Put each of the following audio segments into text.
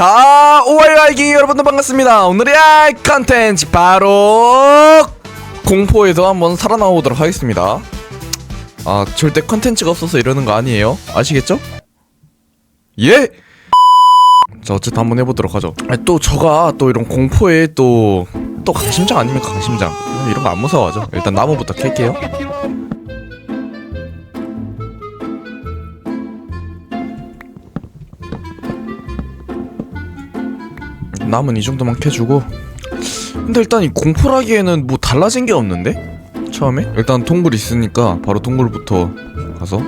자, 오알알기 여러분들 반갑습니다. 오늘의 알 컨텐츠 바로 공포에서 한번 살아나오도록 하겠습니다. 아, 절대 컨텐츠가 없어서 이러는 거 아니에요? 아시겠죠? 예! 자, 어쨌든 한번 해보도록 하죠. 아니, 또 저가 또 이런 공포에 또, 또 강심장 아닙니까, 강심장. 이런 거 안 무서워하죠. 일단 나무부터 캘게요. 남은 이 정도만 캐주고. 근데 일단 이 공포라기에는 뭐 달라진 게 없는데? 처음에? 일단 동굴 있으니까 바로 동굴부터 가서.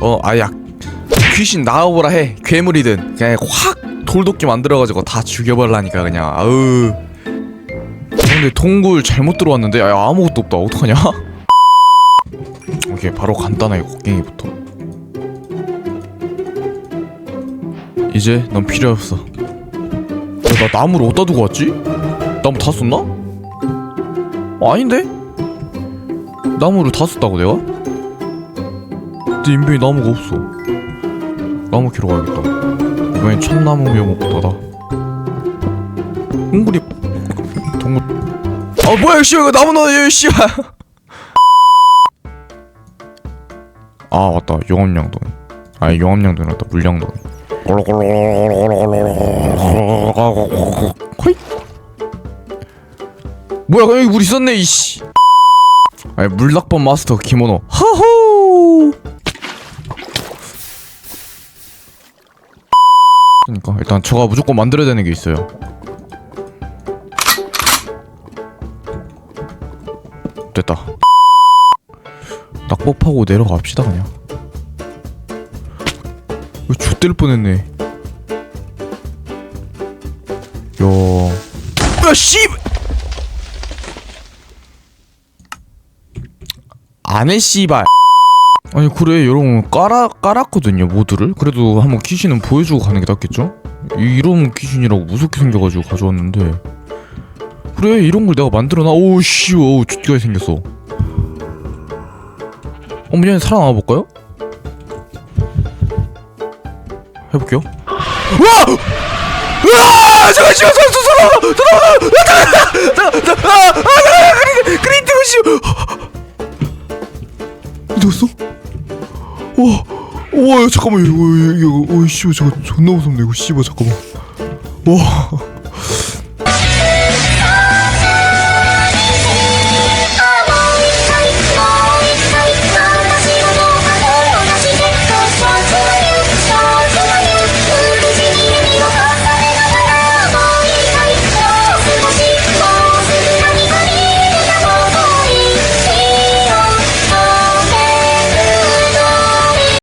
어 아야. 귀신 나와보라 해. 괴물이든. 그냥 확 돌도끼 만들어가지고 다 죽여버리라니까 그냥. 아으 근데 동굴 잘못 들어왔는데? 아, 아무것도 없다. 어떡하냐? 오케이 바로 간단하게 곡괭이부터 이제 넌 필요 없어. 야, 나 나무를 어디다 두고 왔지? 나무 다 썼나? 어, 아닌데? 나무를 다 썼다고 내가? 내 인벤에 나무가 없어. 나무 캐러 가야겠다. 이번엔 참나무 묘목보다다. 동굴이 동굴. 아 뭐야 씨 이거 나무 넣어 씨. 아 맞다 용암양동. 아 용암양동이었다 물량동. 호잇. 뭐야 여기 물 있었네 이씨. 아니 물낙법 마스터 기모노. 하호! 그러니까 일단 저가 무조건 만들어야 되는 게 있어요. 됐다. 낙법하고 내려갑시다 그냥 X될 뻔했네 야, 야, 씨! 안해 씨발. 아니 그래 여러분 깔아 깔았거든요 모드를. 그래도 한번 귀신은 보여주고 가는 게 낫겠죠? 이- 이런 귀신이라고 무섭게 생겨가지고 가져왔는데. 그래 이런 걸 내가 만들어놔. 오우 씨, 오우 죽기가 생겼어. 어머 얘 살아남아 볼까요? 해볼게요. 와! 으아! 잠깐 잠깐 잠깐 잠깐 잠깐 잠깐 잠깐 아! 아! 그린트 씨. 어디 갔어? 와, 와 잠깐만 이거 이거 이거 씨 저거 존나 무섭네 이거 씨발 잠깐만. 와.